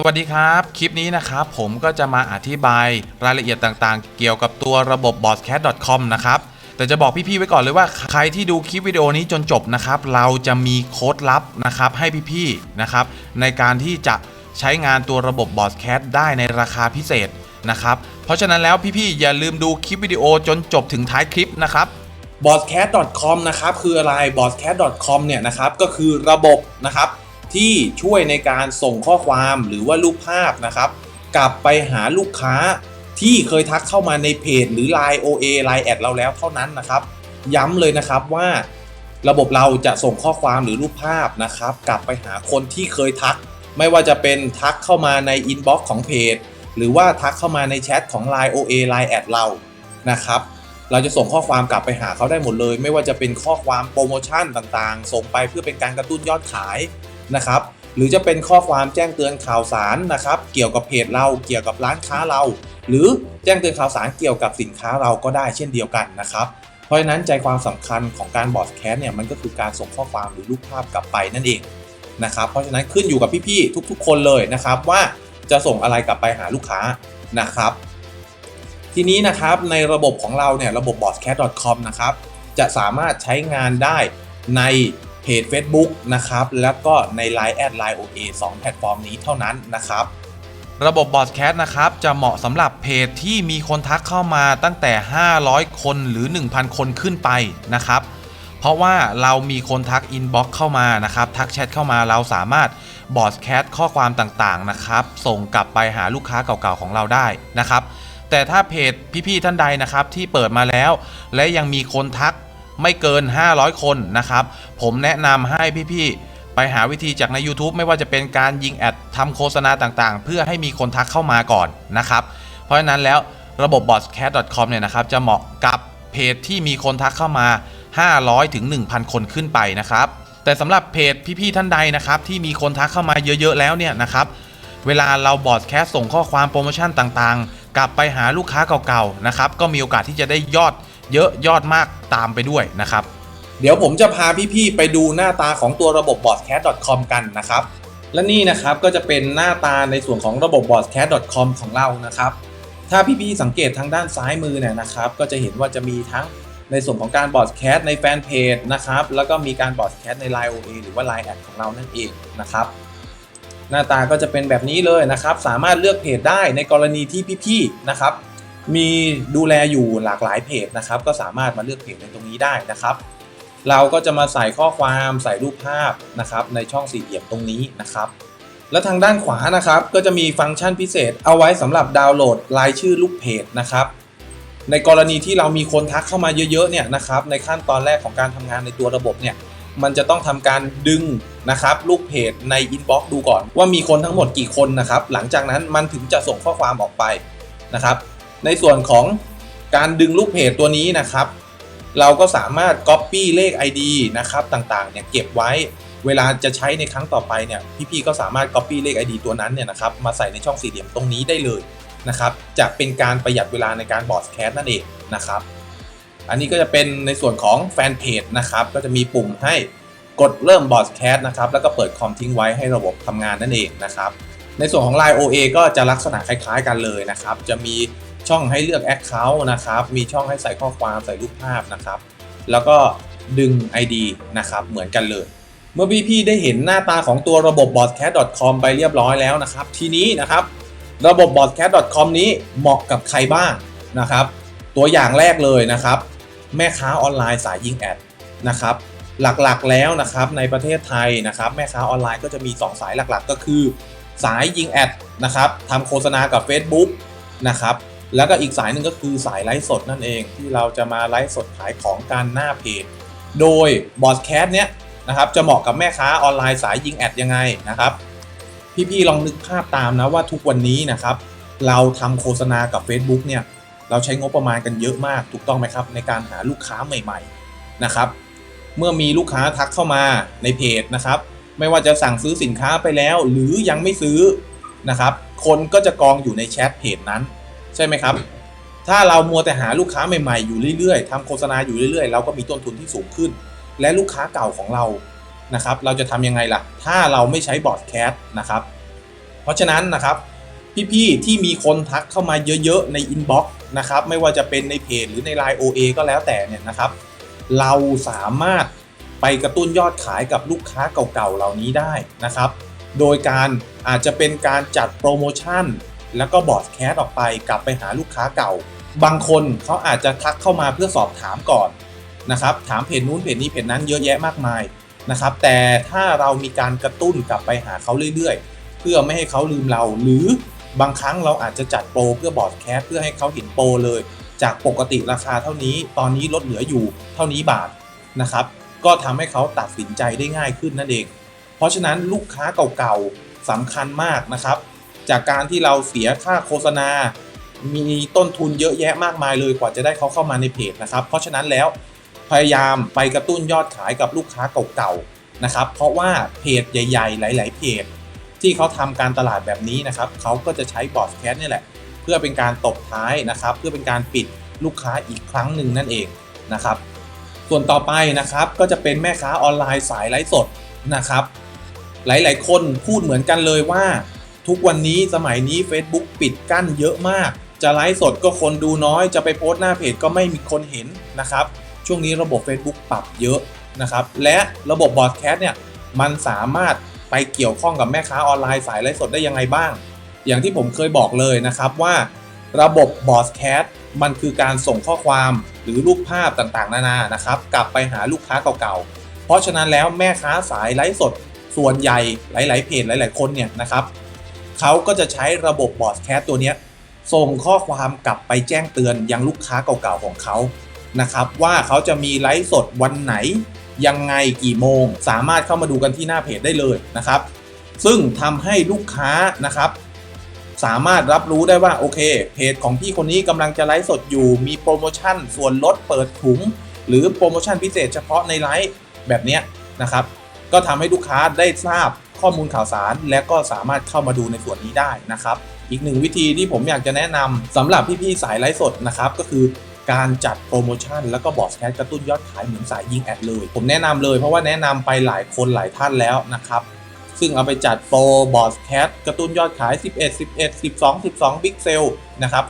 สวัสดีครับ คลิปนี้นะครับผมก็จะมาอธิบายรายละเอียดต่างๆ เกี่ยวกับตัวระบบ bosscat.com นะครับ แต่จะบอกพี่ๆไว้ก่อนเลยว่าใครที่ดูคลิปวิดีโอนี้จนจบนะครับ เราจะมีโค้ดลับนะครับให้พี่ๆนะครับ ในการที่จะใช้งานตัวระบบ bosscat ได้ในราคาพิเศษนะครับ เพราะฉะนั้นแล้วพี่ๆอย่าลืมดูคลิปวิดีโอจนจบถึงท้ายคลิปนะครับ bosscat.com นะครับคืออะไร bosscat.com เนี่ยนะครับก็คือระบบนะครับ ที่ช่วยในการส่งข้อความหรือว่ารูปภาพนะครับ กลับไปหาลูกค้าที่เคยทักเข้ามาในเพจหรือ Line OA Line แอดเราแล้วเท่านั้นนะครับ ย้ำเลยนะครับว่าระบบเราจะส่งข้อความหรือรูปภาพนะครับ กลับไปหาคนที่เคยทัก ไม่ว่าจะเป็นทักเข้ามาในอินบ็อกซ์ของเพจ หรือว่าทักเข้ามาในแชทของ Line OA Line แอดเรานะครับเราจะส่งข้อความกลับไปหาเขาได้หมดเลย ไม่ว่าจะเป็นข้อความโปรโมชั่นต่างๆ ส่งไปเพื่อเป็นการกระตุ้นยอดขาย นะครับหรือจะเป็นข้อความแจ้งเตือนข่าวสารนะครับเกี่ยวกับเพจเราเกี่ยวกับร้านค้าเรา หรือแจ้งเตือนข่าวสารเกี่ยวกับสินค้าเราก็ได้เช่นเดียวกันนะครับเพราะฉะนั้นใจความสำคัญของการบอดแคสเนี่ยมันก็คือการส่งข้อความหรือรูปภาพกลับไปนั่นเองนะครับเพราะฉะนั้นขึ้นอยู่กับพี่ๆทุก ๆ คนเลยนะครับว่าจะส่งอะไรกลับไปหาลูกค้านะครับ ทีนี้นะครับในระบบของเราเนี่ยระบบ bosscat.com นะครับจะสามารถใช้งานได้ใน จ Facebook นะครับ แล้วก็ใน Line แอด Line OA 2 แพลตฟอร์มนี้เท่านั้นนะครับ ระบบ bosscat นะครับ จะเหมาะสำหรับเพจที่มีคนทักเข้ามาตั้งแต่ 500 คนหรือ 1,000 คนขึ้นไปนะครับ เพราะว่าเรามีคนทักอินบ็อกเข้ามานะครับ ทักแชทเข้ามาเราสามารถบอสแคสข้อความต่างๆนะครับ ส่งกลับไปหาลูกค้าเก่าๆของเราได้นะครับแต่ถ้าเพจพี่ๆท่านใดนะครับที่เปิดมาแล้ว และยังมีคนทัก ไม่เกิน 500 คนนะครับ ผมแนะนำให้พี่ๆไปหาวิธีจากใน YouTube ไม่ว่าจะเป็นการยิงแอดทำโฆษณาต่างๆ เพื่อให้มีคนทักเข้ามาก่อนนะครับ เพราะฉะนั้นแล้วระบบ bosscat.com เนี่ยนะครับจะเหมาะกับเพจที่มีคนทักเข้ามา 500ถึง1,000 คนขึ้นไปนะครับ แต่สำหรับเพจพี่ๆท่านใดนะครับที่มีคนทักเข้ามาเยอะๆแล้วเนี่ยนะครับเวลาเราบอดแคสส่งข้อความโปรโมชั่นต่างๆ กลับไปหาลูกค้าเก่าๆนะครับก็มีโอกาสที่จะได้ยอด เยอะยอดมากตามไปด้วยนะครับ เดี๋ยวผมจะพาพี่ๆไปดูหน้าตาของตัวระบบ b o s c a t c o m กันนะครับ และนี่นะครับก็จะเป็นหน้าตาในส่วนของระบบ b o s c a t c o m ของเรานะครับ ถ้าพี่ๆสังเกตทางด้านซ้ายมือเนี่ยนะครับ ก็จะเห็นว่าจะมีทั้งในส่วนของการบอดแคสในแฟนเพจนะครับ แล้วก็มีการบอดแคสใน Line OA หรือว่า Line แอดของเรานั่นเองนะครับ หน้าตาก็จะเป็นแบบนี้เลยนะครับ สามารถเลือกเพจได้ในกรณีที่พี่ๆนะครับ มีดูแลอยู่หลากหลายเพจนะครับ ก็สามารถมาเลือกเพจในตรงนี้ได้นะครับ เราก็จะมาใส่ข้อความใส่รูปภาพนะครับ ในช่องสี่เหลี่ยมตรงนี้นะครับ และทางด้านขวานะครับ ก็จะมีฟังก์ชันพิเศษ เอาไว้สำหรับดาวน์โหลดรายชื่อลูกเพจนะครับ ในกรณีที่เรามีคนทักเข้ามาเยอะๆเนี่ยนะครับ ในขั้นตอนแรกของการทำงานในตัวระบบเนี่ยมันจะต้องทำการดึงนะครับลูกเพจในอินบ็อกซ์ดูก่อนว่ามีคนทั้งหมดกี่คนนะครับ หลังจากนั้นมันถึงจะส่งข้อความออกไปนะครับ ในส่วนของการดึงลูกเพจตัวนี้นะครับ เราก็สามารถ Copy เลข ID นะครับต่างๆเนี่ยเก็บไว้เวลาจะใช้ในครั้งต่อไปเนี่ยพี่ๆก็สามารถ Copy เลข ID ตัวนั้นเนี่ยนะครับมาใส่ในช่องสี่เหลี่ยมตรงนี้ได้เลยนะครับจะเป็นการประหยัดเวลาในการบอร์ดแคสนั่นเองนะครับ อันนี้ก็จะเป็นในส่วนของแฟนเพจนะครับก็จะมีปุ่มให้กดเริ่มบอร์ดแคสนะครับแล้วก็เปิดคอมทิ้งไว้ให้ระบบทำงานนั่นเองนะครับในส่วนของ Line OA ก็จะลักษณะคล้ายๆกันเลยนะครับ จะมี ช่องให้เลือก Account นะครับ มีช่องให้ใส่ข้อความใส่รูปภาพนะครับ แล้วก็ดึง ID นะครับ เหมือนกันเลย เมื่อพี่ๆได้เห็นหน้าตาของตัวระบบ bosscat.com ไปเรียบร้อยแล้วนะครับ ทีนี้นะครับ ระบบ bosscat.com นี้เหมาะกับใครบ้างนะครับ ตัวอย่างแรกเลยนะครับ แม่ค้าออนไลน์สายยิงแอดนะครับ หลักๆแล้วนะครับในประเทศไทยนะครับ แม่ค้าออนไลน์ก็จะมี 2 สายหลักๆ ก็คือ สายยิงแอดนะครับทำโฆษณากับ Facebook นะครับ แล้วก็อีกสายหนึ่งก็คือสายไลฟ์สดนั่นเองที่เราจะมาไลฟ์สดขายของการหน้าเพจ โดยบอสแคสเนี้ยนะครับจะเหมาะกับแม่ค้าออนไลน์สายยิงแอดยังไงนะครับ พี่ๆลองนึกภาพตามนะว่าทุกวันนี้นะครับ เราทำโฆษณากับ Facebook เนี่ยเราใช้งบประมาณกันเยอะมากถูกต้องไหมครับ ในการหาลูกค้าใหม่ๆนะครับเมื่อมีลูกค้าทักเข้ามาในเพจนะครับ ไม่ว่าจะสั่งซื้อสินค้าไปแล้ว หรือยังไม่ซื้อนะครับ คนก็จะกองอยู่ในแชทเพจนั้น ใช่ไหมครับ ถ้าเรามัวแต่หาลูกค้าใหม่ ๆ อยู่เรื่อยๆทำโฆษณาอยู่เรื่อยๆ เราก็มีต้นทุนที่สูงขึ้น และลูกค้าเก่าของเรานะครับ เราจะทำยังไงล่ะ ถ้าเราไม่ใช้บอร์ดแคสนะครับ เพราะฉะนั้นนะครับ พี่ๆที่มีคนทักเข้ามาเยอะๆ ในอินบ็อกซ์นะครับ ไม่ว่าจะเป็นในเพจหรือใน Line OA ก็แล้วแต่เนี่ยนะครับ เราสามารถไปกระตุ้นยอดขายกับลูกค้าเก่าๆ เหล่านี้ได้นะครับ โดยการอาจจะเป็นการจัดโปรโมชั่น แล้วก็บอดแคสออกไปกลับไปหาลูกค้าเก่า บางคนเขาอาจจะทักเข้ามาเพื่อสอบถามก่อนนะครับถามเพจนู้นเพจนี้เพจนั้นเยอะแยะมากมายนะครับแต่ถ้าเรามีการกระตุ้นกลับไปหาเขาเรื่อยๆ เพื่อไม่ให้เขาลืมเรา หรือบางครั้งเราอาจจะจัดโปรเพื่อบอดแคสเพื่อให้เขาเห็นโปรเลย จากปกติราคาเท่านี้ตอนนี้ลดเหลืออยู่เท่านี้บาทนะครับก็ทำให้เขาตัดสินใจได้ง่ายขึ้นนั่นเอง เพราะฉะนั้นลูกค้าเก่าๆสำคัญมากนะครับ จากการที่เราเสียค่าโฆษณา มีต้นทุนเยอะแยะมากมายเลยกว่าจะได้เขาเข้ามาในเพจนะครับ เพราะฉะนั้นแล้วพยายามไปกระตุ้นยอดขายกับลูกค้าเก่าๆนะครับ เพราะว่าเพจใหญ่ ๆ หลาย ๆ เพจ ที่เขาทำการตลาดแบบนี้นะครับเขาก็จะใช้บอร์ดแคสนี่แหละ เพื่อเป็นการตบท้ายนะครับ เพื่อเป็นการปิดลูกค้าอีกครั้งหนึ่งนั่นเองนะครับ ส่วนต่อไปนะครับก็จะเป็นแม่ค้าออนไลน์สายไลฟ์สดนะครับ หลาย ๆ คนพูดเหมือนกันเลยว่า ทุกวันนี้สมัยนี้ Facebook ปิดกั้นเยอะมาก จะไลฟ์สดก็คนดูน้อย จะไปโพสต์หน้าเพจก็ไม่มีคนเห็นนะครับ ช่วงนี้ระบบ Facebook ปรับเยอะนะครับ และระบบบอดแคสต์เนี่ยมันสามารถไปเกี่ยวข้องกับแม่ค้าออนไลน์สายไลฟ์สดได้ยังไงบ้าง อย่างที่ผมเคยบอกเลยนะครับว่า ระบบบอร์ดแคสต์มันคือการส่งข้อความหรือรูปภาพต่างๆ นานานะครับ กลับไปหาลูกค้าเก่าๆ เพราะฉะนั้นแล้วแม่ค้าสายไลฟ์สดส่วนใหญ่หลาย ๆ เพจหลาย ๆ คนเนี่ยนะครับ เขาก็จะใช้ระบบบอร์ดแคสตัวนี้ส่งข้อความกลับไปแจ้งเตือนยังลูกค้าเก่าๆของเขานะครับว่าเขาจะมีไลฟ์สดวันไหน ยังไงกี่โมง สามารถเข้ามาดูกันที่หน้าเพจได้เลยนะครับ ซึ่งทำให้ลูกค้านะครับสามารถรับรู้ได้ว่าโอเคเพจของพี่คนนี้กำลังจะไลฟ์สดอยู่มีโปรโมชั่นส่วนลดเปิดถุง หรือโปรโมชั่นพิเศษเฉพาะในไลฟ์แบบนี้นะครับ ก็ทำให้ลูกค้าได้ทราบ ข้อมูลข่าวสาร และก็สามารถเข้ามาดูในส่วนนี้ได้นะครับ อีกหนึ่งวิธีที่ผมอยากจะแนะนำสำหรับพี่ๆสายไลฟ์สดนะครับก็คือการจัดโปรโมชั่นแล้วก็บอร์ดแคสกระตุ้นยอดขายเหมือนสายยิงแอดเลย ผมแนะนำเลยเพราะว่าแนะนำไปหลายคนหลายท่านแล้วนะครับ ซึ่งเอาไปจัดโปรบอร์ดแคสกระตุ้นยอดขาย 11 11 12 12 Big Sale นะครับ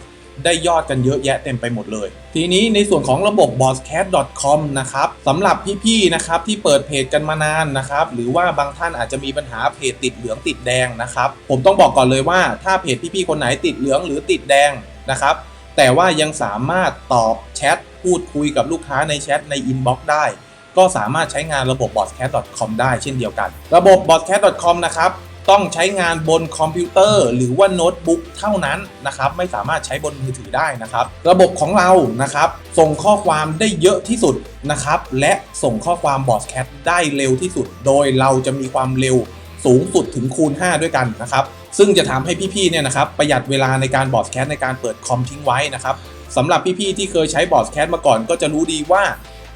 ได้ยอดกันเยอะแยะเต็มไปหมดเลย ทีนี้ในส่วนของระบบ b o s c a t c o m นะครับสำหรับพี่ๆนะครับที่เปิดเพจกันมานานนะครับหรือว่าบางท่านอาจจะมีปัญหาเพจติดเหลืองติดแดงนะครับผมต้องบอกก่อนเลยว่าถ้าเพจพี่ๆคนไหนติดเหลืองหรือติดแดงนะครับแต่ว่ายังสามารถตอบแชทพูดคุยกับลูกค้าในแชทในอินบ็อกซ์ได้ ก็สามารถใช้งานระบบ b o s c a t c o m ได้เช่นเดียวกัน ระบบ b o s c a t c o m นะครับ ต้องใช้งานบนคอมพิวเตอร์ หรือว่าโน้ตบุ๊กเท่านั้นนะครับไม่สามารถใช้บนมือถือได้นะครับ ระบบของเรานะครับส่งข้อความได้เยอะที่สุดนะครับและส่งข้อความบอสแคทได้เร็วที่สุด โดยเราจะมีความเร็วสูงสุดถึงคูณ 5 ด้วยกันนะครับซึ่งจะทำให้พี่ๆเนี่ยนะครับประหยัดเวลาในการบอสแคทในการเปิดคอมทิ้งไว้นะครับสำหรับพี่ๆที่เคยใช้บอสแคทมาก่อนก็จะรู้ดีว่า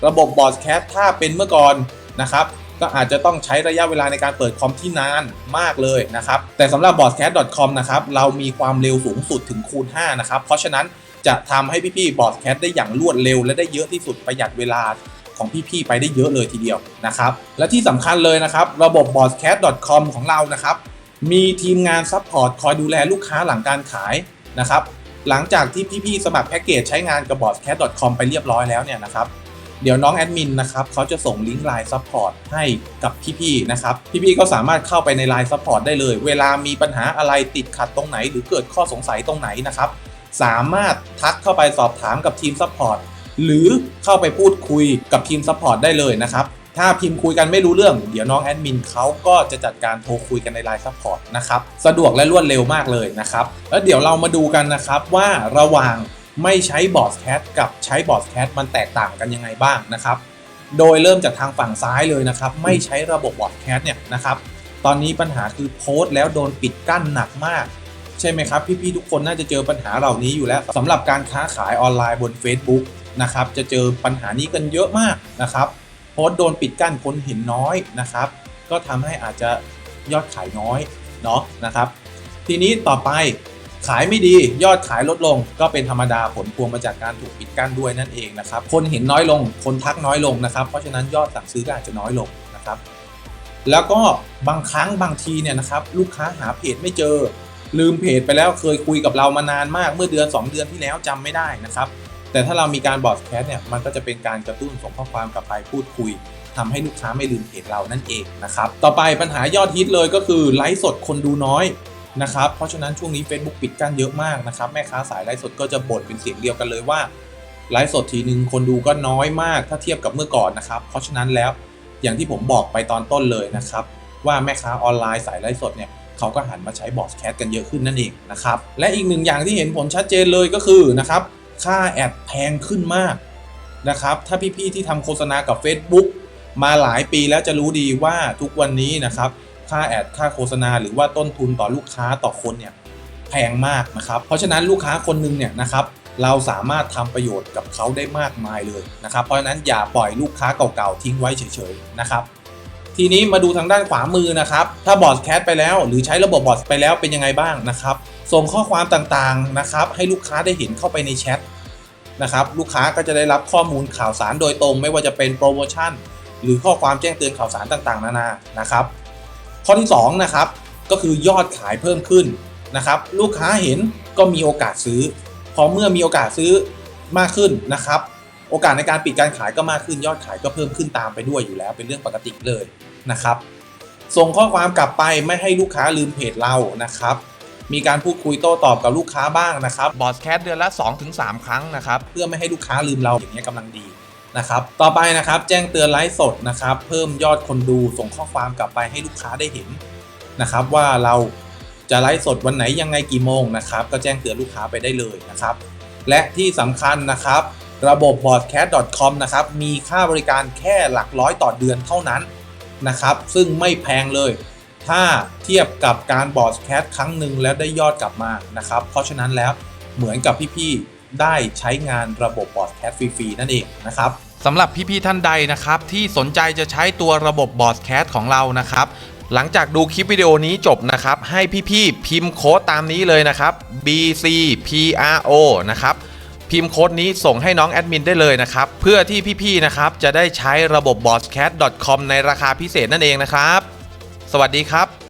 ระบบบอสแคทถ้าเป็นเมื่อก่อนนะครับ ก็อาจจะต้องใช้ระยะเวลาในการเปิดคอมที่นานมากเลยนะครับ แต่สำหรับ b o s c a t c o m นะครับ เรามีความเร็วสูงสุดถึงคูณ 5 นะครับ เพราะฉะนั้นจะทำให้พี่ๆ b o s c a t ได้อย่างรวดเร็ว และได้เยอะที่สุดประหยัดเวลาของพี่ๆ ไปได้เยอะเลยทีเดียวนะครับ และที่สำคัญเลยนะครับ ระบบ b o s c a t c o m ของเรานะครับ มีทีมงานซัพพอร์ตคอยดูแลลูกค้าหลังการขายนะครับ หลังจากที่พี่ๆ สมัครแพ็กเกจใช้งานกับ b o s c a t c o m ไปเรียบร้อยแล้วเนี่ยนะครับ เดี๋ยวน้องแอดมินนะครับเขาจะส่งลิงก์ไลน์ซัพพอร์ตให้กับพี่ๆนะครับ พี่ๆก็สามารถเข้าไปในไลน์ซัพพอร์ตได้เลย เวลามีปัญหาอะไรติดขัดตรงไหน หรือเกิดข้อสงสัยตรงไหนนะครับ สามารถทักเข้าไปสอบถามกับทีมซัพพอร์ตหรือเข้าไปพูดคุยกับทีมซัพพอร์ตได้เลยนะครับ ถ้าพิมพ์คุยกันไม่รู้เรื่อง เดี๋ยวน้องแอดมินเขาก็จะจัดการโทรคุยกันในไลน์ซัพพอร์ตนะครับ สะดวกและรวดเร็วมากเลยนะครับ แล้วเดี๋ยวเรามาดูกันนะครับว่าระหว่าง ไม่ใช้บอร์ดแคทกับใช้บอร์ดแคทมันแตกต่างกันยังไงบ้างนะครับ โดยเริ่มจากทางฝั่งซ้ายเลยนะครับ ไม่ใช้ระบบบอร์ดแคสเนี่ยนะครับ ตอนนี้ปัญหาคือโพสต์แล้วโดนปิดกั้นหนักมาก ใช่ไหมครับ พี่ๆทุกคนน่าจะเจอปัญหาเหล่านี้อยู่แล้วสำหรับการค้าขายออนไลน์บน Facebook นะครับ จะเจอปัญหานี้กันเยอะมากนะครับ โพสต์โดนปิดกั้นคนเห็นน้อยนะครับ ก็ทำให้อาจจะยอดขายน้อยเนาะนะครับ ทีนี้ต่อไป ขายไม่ดียอดขายลดลง ก็เป็นธรรมดาผลพวงมาจากการถูกปิดกั้นด้วยนั่นเองนะครับคนเห็นน้อยลงคนทักน้อยลงนะครับ เพราะฉะนั้นยอดสั่งซื้อก็อาจจะน้อยลงนะครับ แล้วก็บางครั้งบางทีเนี่ยนะครับลูกค้าหาเพจไม่เจอ ลืมเพจไปแล้วเคยคุยกับเรามานานมากเมื่อเดือน 2 เดือนที่แล้วจำไม่ได้นะครับแต่ถ้าเรามีการบอดแคสต์เนี่ยมันก็จะเป็นการกระตุ้นส่งข้อความกลับไปพูดคุยทำให้ลูกค้าไม่ลืมเพจเรานั่นเองนะครับต่อไปปัญหายอดฮิตเลยก็คือไลฟ์สดคนดูน้อย นะครับ เพราะฉะนั้นช่วงนี้ Facebook ปิดกั้นเยอะมากนะครับ แม่ค้าสายไลฟ์สดก็จะบ่นเป็นเสียงเดียวกันเลยว่าไลฟ์สดทีหนึ่งคนดูก็น้อยมากถ้าเทียบกับเมื่อก่อนนะครับ เพราะฉะนั้นแล้วอย่างที่ผมบอกไปตอนต้นเลยนะครับ ว่าแม่ค้าออนไลน์สายไลฟ์สดเนี่ยเขาก็หันมาใช้บอสแคสกันเยอะขึ้นนั่นเองนะครับ และอีกหนึ่งอย่างที่เห็นผลชัดเจนเลยก็คือนะครับค่าแอดแพงขึ้นมากนะครับ ถ้าพี่ๆที่ทำโฆษณากับ Facebook มาหลายปีแล้วจะรู้ดีว่าทุกวันนี้นะครับ ค่าแอดค่าโฆษณา หรือว่าต้นทุนต่อลูกค้าต่อคนเนี่ยแพงมากนะครับ เพราะฉะนั้นลูกค้าคนหนึงเนี่ยนะครับเราสามารถทำประโยชน์กับเขาได้มากมายเลยนะครับ เพราะฉะนั้นอย่าปล่อยลูกค้าเก่าๆทิ้งไว้เฉยๆนะครับทีนี้มาดูทางด้านขวามือนะครับ ถ้าบอร์ดแคสไปแล้วหรือใช้ระบบบอร์ดไปแล้วเป็นยังไงบ้างนะครับ ส่งข้อความต่างๆนะครับ ให้ลูกค้าได้เห็นเข้าไปในแชทนะครับ ลูกค้าก็จะได้รับข้อมูลข่าวสารโดยตรง ไม่ว่าจะเป็นโปรโมชั่น หรือข้อความแจ้งเตือนข่าวสารต่างๆ นานานะครับ ข้อที่2นะครับก็คือยอดขายเพิ่มขึ้นนะครับ ลูกค้าเห็นก็มีโอกาสซื้อ พอเมื่อมีโอกาสซื้อมากขึ้นนะครับ โอกาสในการปิดการขายก็มากขึ้น ยอดขายก็เพิ่มขึ้นตามไปด้วยอยู่แล้ว เป็นเรื่องปกติเลยนะครับ ส่งข้อความกลับไปไม่ให้ลูกค้าลืมเพจเรานะครับ มีการพูดคุยโต้ตอบกับลูกค้าบ้างนะครับบอสแคสเดือนละ 2-3 ครั้งนะครับ เพื่อไม่ให้ลูกค้าลืมเราอย่างนี้ยกำลังดี นะครับต่อไปนะครับแจ้งเตือนไลฟ์สดนะครับ เพิ่มยอดคนดูส่งข้อความกลับไปให้ลูกค้าได้เห็นนะครับ ว่าเราจะไลฟ์สดวันไหนยังไงกี่โมงนะครับ ก็แจ้งเตือนลูกค้าไปได้เลยนะครับ และที่สำคัญนะครับ ระบบ b o a d c a s t c o m นะครับมีค่าบริการแค่หลักร้อยต่อเดือนเท่านั้นนะครับ ซึ่งไม่แพงเลย ถ้าเทียบกับการบอร์ดแคสครั้งหนึ่งแล้วได้ยอดกลับมานะครับ เพราะฉะนั้นแล้วเหมือนกับพี่ๆ ได้ใช้งานระบบบอร์ดแคสฟรีๆนั่นเองนะครับสำหรับพี่ๆท่านใดนะครับ ที่สนใจจะใช้ตัวระบบบอสแคสของเรานะครับ หลังจากดูคลิปวิดีโอนี้จบนะครับ ให้พี่ๆพิมพ์โค้ดตามนี้เลยนะครับ BCPRO นะครับพิมพ์โค้ดนี้ส่งให้น้องแอดมินได้เลยนะครับ เพื่อที่พี่ๆนะครับจะได้ใช้ระบบ b o s c a t c o m ในราคาพิเศษนั่นเองนะครับ สวัสดีครับ